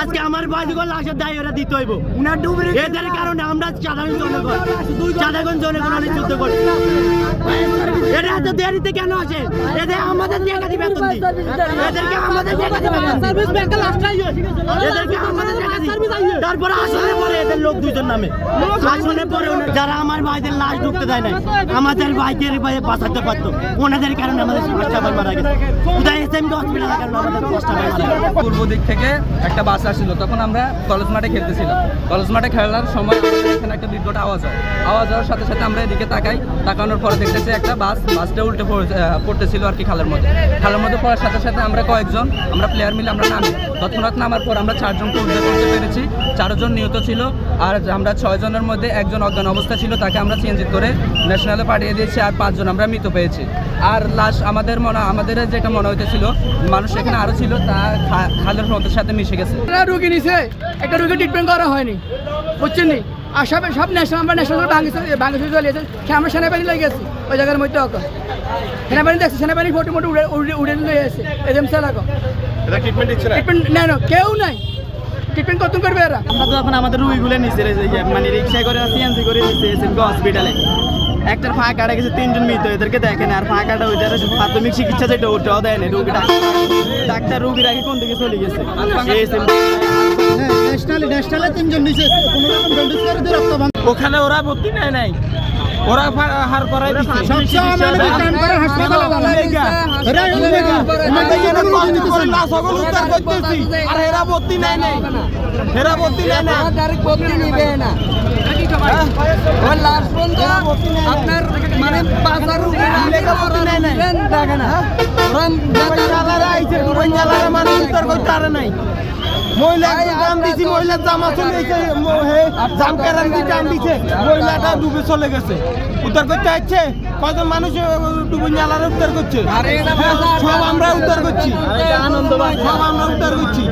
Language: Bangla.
আজকে আমার ভাইগুলো লাশের দায় ওরা দিতে হইব। উনার ডুবরে এদের কারণে আমরা সাধারণ জনগণ সাধারণ জনগণ অনেক যুদ্ধ করি। এরা এত দেরিতে কেন আসে? এদের আমাদের জায়গাতে বেতন দিই এদেরকে আমাদের জায়গাতে বেতন সার্ভিস ব্যাংকে লাস্ট এদেরকে আমাদের জায়গাতে তারপরে আসলে পরে এদের লোক দুজন নামে। আসলে পরে যারা আমার ভাইদের লাশ ঢুকতে দেয় না আমাদের ভাইদের ভাই বাঁচাতে পারতো। ওনাদের কারণে আমাদের পাঁচটা ভাই মারা গেছে। উদয় এসএম হসপিটালের কারণে আমাদের পাঁচটা ভাই মারা গেছে। পূর্ব দিক থেকে একটা বাস আসছিল, তখন আমরা কলেজ মাঠে খেলতেছিলাম। কলেজ মাঠে খেলার সময় এখানে একটা বিদ্যুৎ আওয়াজ হয়। আওয়াজ হওয়ার সাথে সাথে আমরা এদিকে তাকাই, তাকানোর পরে দেখতেছি একটা বাস, বাসটা উল্টে পড়ে- পড়তেছিল আর কি খালের মধ্যে। খালের মধ্যে পড়ার সাথে সাথে আমরা কয়েকজন, আমরা প্লেয়ার মিলে আমরা নামি। তৎক্ষণাৎ নামার পর আমরা চারজনকে উদ্ধার করতে পেরেছি। চারজন নিহত ছিল আর আমরা ছয়জনের মধ্যে একজন অজ্ঞান অবস্থা ছিল, তাকে আমরা চেঞ্জ করে ন্যাশনালে পাঠিয়ে দিয়েছি আর পাঁচজন আমরা মৃত পেয়েছি। আর লাশ আমাদের মনে, আমাদের যেটা মনে হইতেছিল, মানুষ এখানে আরও ছিল, তা খালের মধ্যে সাথে মিশে গেছে। একটা রুগী নিছে একটা রুগী ট্রিটমেন্ট করা হয়নি বুঝছেন নি? আর সব সব ন্যাশনাল আমরা ন্যাশনাল বাংলাদেশ বাংলাদেশ চলে গেছে আমরা সেনাবাহিনী লেগে গেছি ওই জায়গার মধ্যে অক সেনাবাহিনী দেখছি সেনাবাহিনী ফটো মোটো উড়ে উড়ে নিয়ে এসে এজেম সালাকো ট্রিটমেন্ট নেই না? কেউ নাই। ট্রিটমেন্ট কত করবে এরা? আমরা তো এখন আমাদের রুগীগুলো নিচে মানে রিক্সায় করে সিএনসি করে নিচে হসপিটালে একটার ফাঁকা কাটা গেছে তিনজন মৃত এদেরকে দেখেন আর ফাঁকা কাটা ওইটার প্রাথমিক চিকিৎসা যেটা ওটাও দেয় না রুগী ডাক্তার ডাক্তার রুগীর আগে কোন দিকে চলে গেছে? ওখানে ওরা ভর্তি নেয় নাই। ওরা হার করাই আর ভর্তি নাই। ভর্তি নেয় না। নিবে লাস্ট পর্যন্ত আপনার মানে বাজার দেখে না মানুষ উদ্ধার করতে পারে নাই মহিলা দাম দিছি মহিলার জামা চলে গেছে জাম কেরান্তি দাম দিছে। মহিলাটা ডুবে চলে গেছে। উদ্ধার করতে আসছে? কয়জন মানুষ ডুবে জালারে উদ্ধার করছে? সব আমরা উদ্ধার করছি। আনন্দ সব আমরা উদ্ধার করছি।